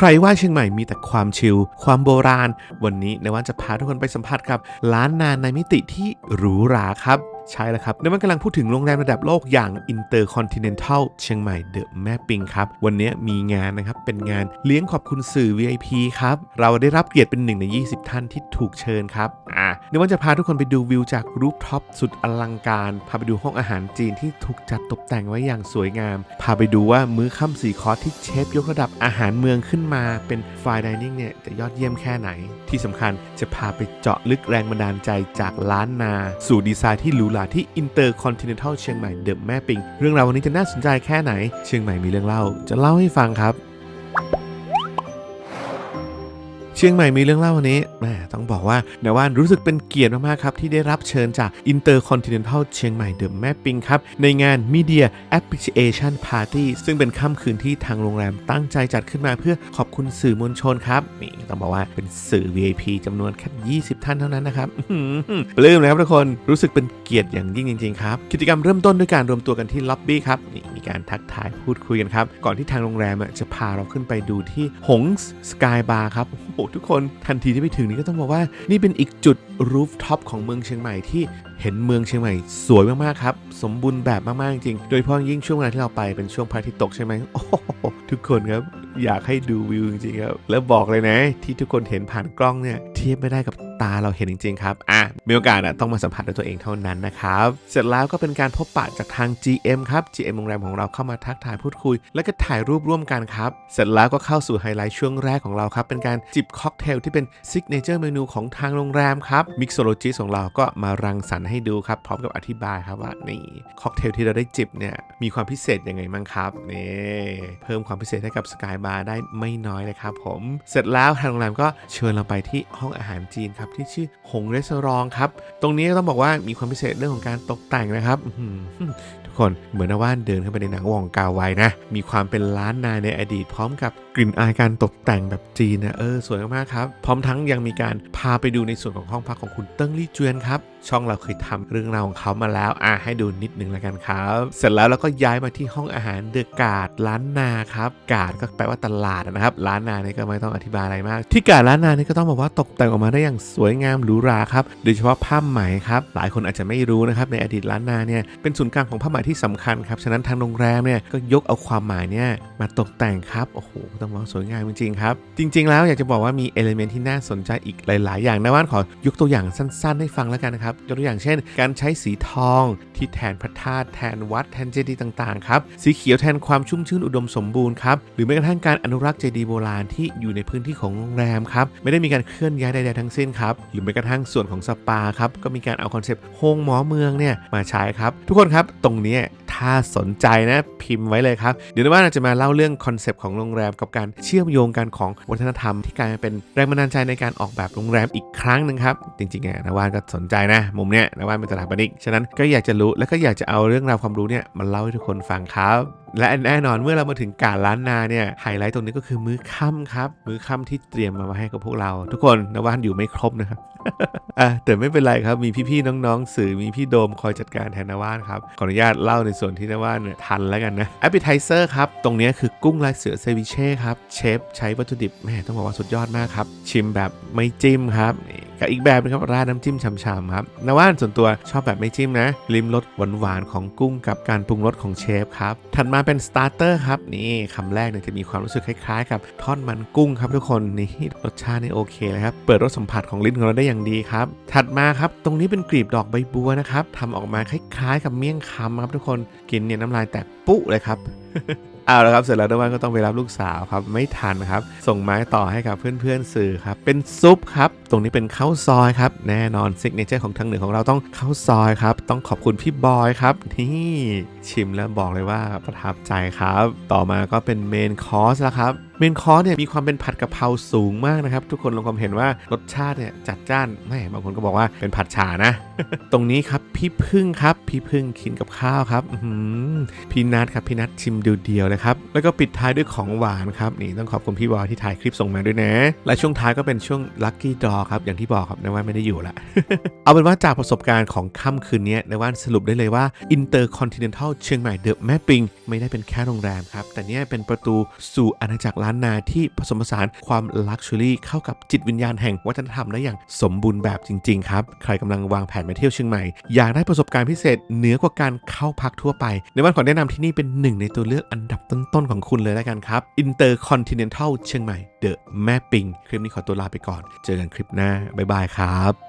ใครว่าเชียงใหม่มีแต่ความชิล ความโบราณ วันนี้ในวันจะพาทุกคนไปสัมผัสกับล้านนานในมิติที่หรูหราครับใช่แล้วครับในวันกำลังพูดถึงโรงแรมระดับโลกอย่าง Intercontinental เชียงใหม่เดอะแม่ปิงครับ วันนี้มีงานนะครับ เป็นงานเลี้ยงขอบคุณสื่อ VIP ครับ เราได้รับเกียรติเป็นหนึ่งใน 20 ท่านที่ถูกเชิญครับ อ่า ในวันจะพาทุกคนไปดูวิวจากรูฟท็อปสุดอลังการ พาไปดูห้องอาหารจีนที่ถูกจัดตกแต่งไว้อย่างสวยงาม พาไปดูว่ามื้อค่ำสี่คอร์สที่เชฟยกระดับอาหารเมืองขึ้นมาเป็นไฟดิเนิ่งเนี่ยจะยอดเยี่ยมแค่ไหน ที่สำคัญจะพาไปเจาะลึกแรงบันดาลใจจากล้านนา สู่ดีไซน์ที่หรูหราที่ Intercontinental เชียงใหม่เดอะแม่ปิง เรื่องราววันนี้จะน่าสนใจแค่ไหน เชียงใหม่มีเรื่องเล่า จะเล่าให้ฟังครับ เชียงใหม่มีเรื่องเล่าวันนี้แหมต้องบอกว่าในว่านรู้สึกเป็นเกียรติมากๆครับ ที่ได้รับเชิญจาก Intercontinental เชียงใหม่เดอะแม่ปิงครับ ในงาน Media Appreciation Party ซึ่งเป็นค่ำคืนที่ทางโรงแรมตั้งใจจัดขึ้นมาเพื่อขอบคุณสื่อมวลชนครับนี่ต้องบอกว่าเป็นสื่อ VIP จำนวนแค่20 ท่านเท่านั้นนะครับปลื้มเลยครับทุกคนรู้สึกเป็นเกียรติอย่างยิ่งจริงๆครับกิจกรรมเริ่มต้นด้วยการรวมตัวกันที่ล็อบบี้ครับนี่มีการทักทายพูดคุยกันครับก่อนที่ทางโรงแรมจะพาเราขึ้นไปดูที่หงส์สกายบาร์ครับโอ้โหทุกคนทันทีที่ไปถึงนี่ก็ต้องบอกว่า นี่เป็นอีกจุดรูฟท็อปของเมืองเชียงใหม่ที่เห็นเมืองเชียงใหม่สวยมากๆครับ สมบูรณ์แบบมากๆจริงๆโดยเฉพาะยิ่งช่วงเวลาที่เราไปเป็นช่วงพระอาทิตย์ตกใช่ไหมโอ้ทุกคนครับอยากให้ดูวิวจริงๆครับแล้วบอกเลยนะ ที่ทุกคนเห็นผ่านกล้องเนี่ยเทียบไม่ได้กับตาเราเห็นจริง ๆ ครับ อะ มีโอกาสอะต้องมาสัมผัสด้วยตัวเองเท่านั้นนะครับ เสร็จแล้วก็เป็นการพบปะจากทาง GM ครับ GM โรงแรมของเราเข้ามาทักทายพูดคุย แล้วก็ถ่ายรูปร่วมกันครับ เสร็จแล้วก็เข้าสู่ไฮไลท์ช่วงแรกของเราครับ เป็นการจิบค็อกเทลที่เป็นซิกเนเจอร์เมนูของทางโรงแรมครับมิกโซโลจิของเราก็มารังสรรค์ให้ดูครับพร้อมกับอธิบายครับว่านี่ค็อกเทลที่เราได้จิบเนี่ยมีความพิเศษยังไงบ้างครับนี่เพิ่มความพิเศษให้กับสกายบาร์ได้ไม่น้อยเลยครับผมเสร็จแล้วทางโรงแรมก็เชิญเราไปที่ห้องอาหารจีนครับที่ชื่อหงเรสอรองครับ ตรงนี้ต้องบอกว่ามีความพิเศษเรื่องของการตกแต่งนะครับทุกคนเหมือนว่าเดินเข้าไปในหนังวองกาไวนะ มีความเป็นล้านนาในอดีตพร้อมกับกลิ่นอายการตกแต่งแบบจีนนะเออสวยมากครับ พร้อมทั้งยังมีการพาไปดูในส่วนของห้องพักของคุณเติ้งลี่เจียนครับ ช่องเราเคยทำเรื่องราวของเขามาแล้วอะให้ดูนิดนึงแล้วกันครับ เสร็จแล้วเราก็ย้ายมาที่ห้องอาหารเดอะกาดล้านนาครับกาดก็แปลว่าตลาดนะครับล้านนานี่ก็ไม่ต้องอธิบายอะไรมาก ที่กาดล้านนานี่ก็ต้องบอกว่าตกแต่งออกมาได้อย่างสวยงามหรูหราครับโดยเฉพาะผ้าไหมครับหลายคนอาจจะไม่รู้นะครับในอดีตล้านนาเนี่ยเป็นศูนย์กลางของผ้าไหมที่สำคัญครับฉะนั้นทางโรงแรมเนี่ยก็ยกเอาความหมายเนี่ยมาตกแต่งครับโอ้โหต้องบอกว่าสวยงามจริงๆครับจริง ๆ แล้วอยากจะบอกว่ามีเอลิเมนต์ที่น่าสนใจอีกหลาย ๆ อย่างนะว่านขอยกตัวอย่างสั้น ๆ ให้ฟังแล้วกันนะครับยกตัวอย่างเช่น การใช้สีทองที่แทนพระธาตุแทนวัดแทนเจดีย์ต่างๆครับสีเขียวแทนความชุ่มชื่นอุดมสมบูรณ์ครับหรือแม้กระทั่งการอนุรักษ์เจดีย์โบราณที่อยู่ในพื้นที่ของโรงแรมครับไม่ได้มีการเคลื่อนย้ายใดๆทั้งสิ้นครับหรือแม้กระทั่งส่วนของสปาครับก็มีการเอาคอนเซปต์โฮงหมอเมืองเนี่ยมาใช้ครับทุกคนครับตรงนี้ถ้าสนใจนะพิมพ์ไว้เลยครับเดี๋ยวว่าจะมาเล่าเรื่องคอนเซปต์ของโรงแรมกับการเชื่อมโยงกันของวัฒนธรรมที่กลายมาเป็นแรงบันดาลใจในการออกแบบโรงแรมอีกครั้งหนึ่งครับจริงๆอะนวานก็สนใจนะมุมเนี้ยนวาเป็นสถาปนิก ฉะนั้นก็อยากจะรู้และก็อยากจะเอาเรื่องราวความรู้เนี่ยมาเล่าให้ทุกคนฟังครับและแน่นอนเมื่อเรามาถึงกาดล้านนาเนี่ยไฮไลท์ตรงนี้ก็คือมื้อค่ำครับ มื้อค่ำที่เตรียมมาให้กับพวกเรา ทุกคนนวานอยู่ไม่ครบนะครับอะแต่ไม่เป็นไรครับมีพี่ๆน้องๆสื่อมีพี่โดมคอยจัดการแทนนวานครับขออนุญาตเล่าในส่วนที่นวานเนี่ยทันแล้วกันนะ a p p e t i z e r ครับตรงนี้คือกุ้งลายเสือเซวิเช่ครับเชฟใช้วัตถุดิบแม่ต้องบอกว่าสุดยอดมากครับชิมแบบไม่จิ้มครับกับอีกแบบนึงครับราดน้ำจิ้มฉ่ำๆครับนว่านส่วนตัวชอบแบบไม่จิ้มนะลิมรสหวานๆของกุ้งกับการปรุงรสของเชฟครับถัดมาาเป็นสตาร์เตอร์ครับนี่คำแรกเนี่ยจะมีความรู้สึกคล้ายๆ กับทอดมันกุ้งครับทุกคนนี่รสชาตินี่โอเคเลยครับเปิดรสสัมผัสของลิ้นของเราได้อย่างดีครับถัดมาครับตรงนี้เป็นกลีบดอกใบบัวนะครับทำออกมาคล้ายๆ กับเมี่ยงคำครับทุกคนกินเนี่ยน้ำลายแตกปุ๊เลยครับ เอาละครับเสร็จแล้วนวันก็ต้องไปรับลูกสาวครับไม่ทันครับ ส่งไม้ต่อให้กับเพื่อนๆสื่อครับเป็นซุปครับ ตรงนี้เป็นข้าวซอยครับ แน่นอนซิกเนเจอร์ของทางเหนือของเราต้องข้าวซอยครับ ต้องขอบคุณพี่บอยครับนี่ชิมแล้วบอกเลยว่าประทับใจครับ ต่อมาก็เป็นเมนคอร์สแล้วครับ เมนคอร์สเนี่ยมีความเป็นผัดกะเพราสูงมากนะครับ ทุกคนลองความเห็นว่ารสชาติเนี่ยจัดจ้านแม่บางคนก็บอกว่าเป็นผัดฉานะ ตรงนี้ครับพี่พึ่งครับ พี่พึ่งกินกับข้าวครับพี่นัทครับพี่นัทชิมเดียวๆนะครับแล้วก็ปิดท้ายด้วยของหวานครับนี่ต้องขอบคุณพี่บอยที่ถ่ายคลิปส่งมาด้วยนะ และช่วงท้ายก็เป็นช่วงลัคกี้ดอครับอย่างที่บอกครับในว่าไม่ได้อยู่ละเอาเป็นว่าจากประสบการณ์ของค่ำคืนนี้ในว่าสรุปได้เลยว่า Intercontinental เชียงใหม่เดอะแม่ปิง ไม่ได้เป็นแค่โรงแรมครับแต่เนี่ยเป็นประตูสู่อาณาจักรานานาที่ผสมผสานความลักชัวรี่เข้ากับจิตวิญญาณแห่งวัฒนธรรมได้อย่างสมบูรณ์แบบจริง ๆ ครับ ใครกำลังวางแผนมาเที่ยวเชียงใหม่ อยากได้ประสบการณ์พิเศษเหนือกว่าการเข้าพักทั่วไป ในวันขอแนะนำที่นี่เป็นหนึ่งในตัวเลือกอันดับต้นๆของคุณเลยแล้วกันครับ Intercontinental เชียงใหม่ The แม่ปิง คลิปนี้ขอตัวลาไปก่อน เจอกันคลิปหน้าบ๊ายบายครับ